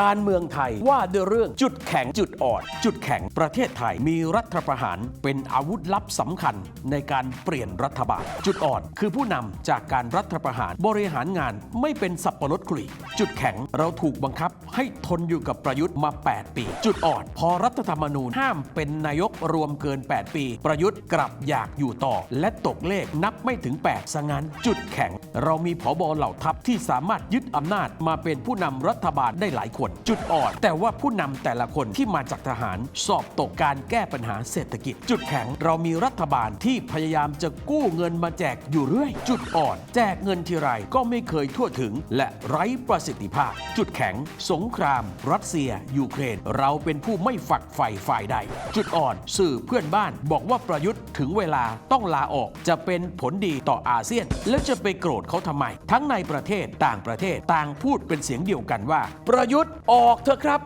การเมืองไทยว่าด้วยเรื่องจุดแข็งจุดอ่อน จุดแข็งประเทศไทยมีรัฐประหารเป็นอาวุธลับสำคัญในการเปลี่ยนรัฐบาล จุดอ่อนคือผู้นำจากการรัฐประหารบริหารงานไม่เป็นสับปะรดกลีจุดแข็งเราถูกบังคับให้ทนอยู่กับประยุทธ์มา 8 ปี จุดอ่อนพอรัฐธรรมนูญห้ามเป็นนายกรวมเกิน 8 ปี ประยุทธ์กลับอยากอยู่ต่อ และตกเลขนับไม่ถึง8ซะงั้นจุดแข็ง เรามีผบเหล่าทัพที่สามารถยึดอำนาจมาเป็นผู้นำรัฐบาลได้หลายคนจุดอ่อน แต่ว่าผู้นำแต่ละคนที่มาจากทหาร สอบตกการแก้ปัญหาเศรษฐกิจ จุดแข็งเรามีรัฐบาลที่พยายามจะกู้เงินมาแจกอยู่เรื่อย จุดอ่อน แจกเงินทีไรก็ไม่เคยทั่วถึง และไร้ประสิทธิภาพ จุดแข็ง สงคราม รัสเซีย ยูเครน เราเป็นผู้ไม่ฝักใฝ่ฝ่ายใด จุดอ่อน สื่อเพื่อนบ้านบอกว่าประยุทธ์ถึงเวลาต้องลาออกจะเป็นผลดีต่ออาเซียน แล้วจะไปโกรธเขาทำไม ทั้งในประเทศต่างประเทศต่างพูดเป็นเสียงเดียวกันว่า ประยุทธ์ออกเถอะครับ